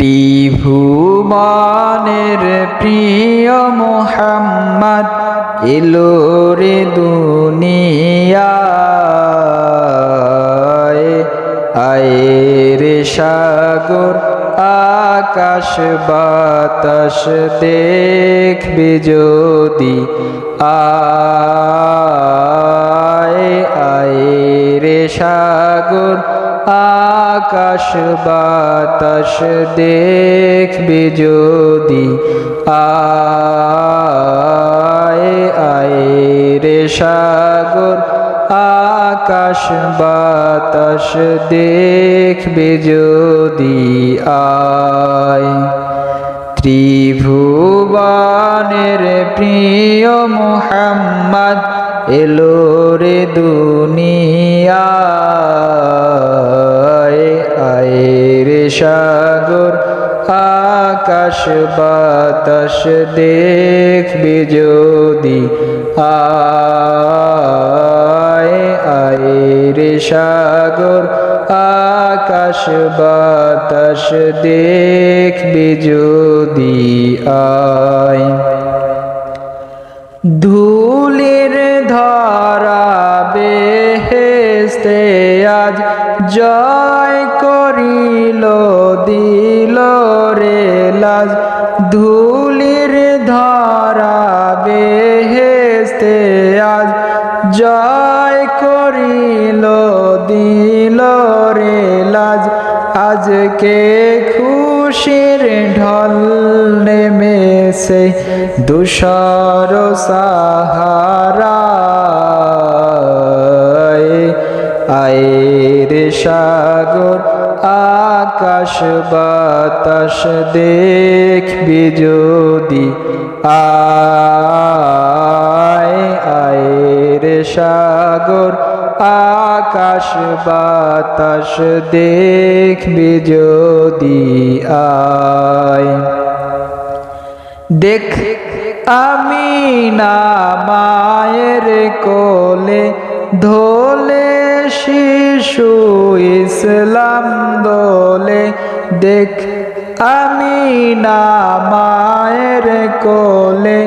ত্রিভুবনের প্রিয় মোহাম্মদ এলো রে দুনিয়ায়। আয়ের সাগর, আকাশ, বাতাস দেখবে যদি আয়। আয়ের সাগর আকাশ বাতাস দেখবে যদি আয় আয় রে সাগর, আকাশ বাতাস দেখবে যদি আয়। ত্রিভুবনের প্রিয় মোহাম্মদ, এলো রে দুনিয়ায় আয়ের সাগর, আকাশ বাতাস দেখবে যদি আয় আয়ের সাগর, আকাশ বাতাস দেখবে যদি আয়। ধুলির ধরা বেহেস্তে আজ জয় ধুলির ধরা বেহেস্তে আজ জয় করিল, দিল রে লাজ। আজকে খুশির ঢল নেমেছে দুষর সাহারা। আয়ের সাগর আকাশ বাতাস দেখবি যদি আয় আয়ের সাগর। আকাশ বাতাস দেখবি যদি আয়। দেখ আমি না মায়ের কোলে ধোলে শিশু ইসলাম দোলে দেখ, আমি না মায়ের কোলে।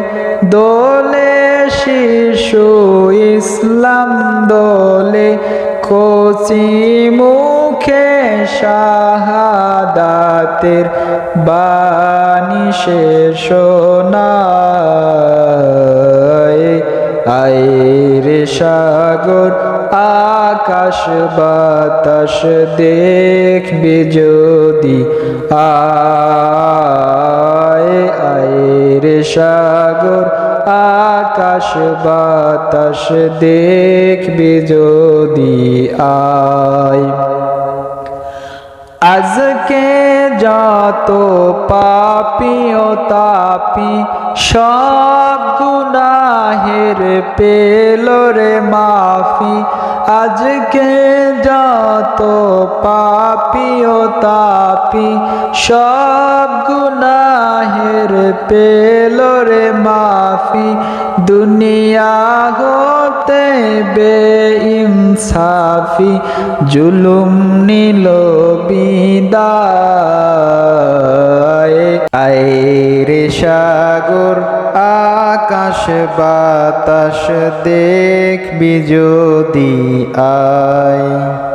দোলে শিশু ইসলাম দোলে, কচি মুখে শাহাদাতের বাণী শেষ আয়ের সাগর আকাশ বাতাস দেখবে যদি আয় আয়ের সাগর, আকাশ বাতাস দেখবে যদি আয়। আজকে যত পাপি ও তাপি, সব গুনাহের পেল রে মাফি আজকে যত পাপি ও তাপি, সব গুনাহের পেল রে মাফি। দুনিয়া হতে বে ইনসাফি জুলুম নিল বিদায়। আয়ের সাগর। আকাশ বাতাস দেখবি যদি আয়।